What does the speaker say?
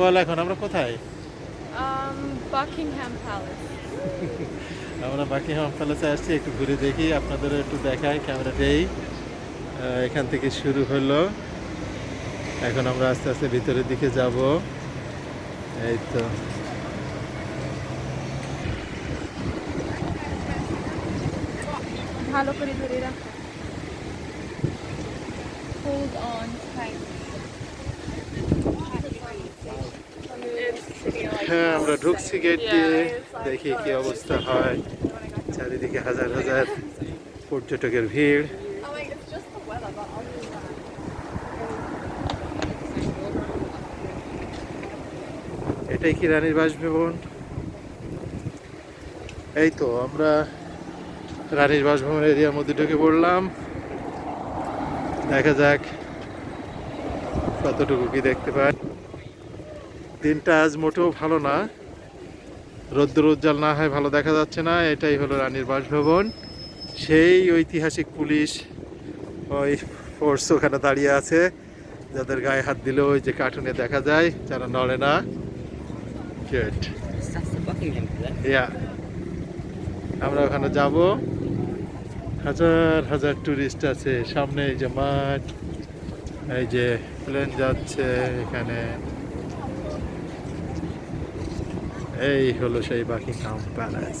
বল এখন আমরা কোথায়? Um, আমরা বাকিহাম প্যালেসে আসছি একটু ঘুরে দেখি আপনাদেরও একটু দেখাই ক্যামেরাতেই আহ, এখান থেকে শুরু হলো। এখন আমরা আস্তে আস্তে ভিতরের দিকে যাব। এই তো। ভালো করে ধরে রাখো। Hold on tight. হ্যাঁ আমরা ঢুকছি গেট দিয়ে। দেখি কি অবস্থা হয়। চারিদিকে হাজার হাজার পর্যটকের ভিড়. এটাই কি রানীর বাসভবন? এই তো, আমরা রানীর বাসভবন এরিয়ার মধ্যে ঢুকে পড়লাম। দেখা যাক কতটুকু কি দেখতে পাই। দিনটা আজ মোটেও ভালো না। রোদ্দুর উজ্জ্বল না হয় ভালো দেখা যাচ্ছে না, এটাই হলো রানীর বাসভবন। সেই ঐতিহাসিক পুলিশ ওই ফোর্স ওখানে দাঁড়িয়ে আছে, যাদের গায়ে হাত দিলেও ওই যে কার্টুনে দেখা যায়, যারা নড়ে না। আমরা ওখানে যাব। হাজার হাজার টুরিস্ট আছে, সামনে এই যে মাঠ, এই যে প্লেন যাচ্ছে এখানে। এই হলো সেই বাকিংহাম প্যালেস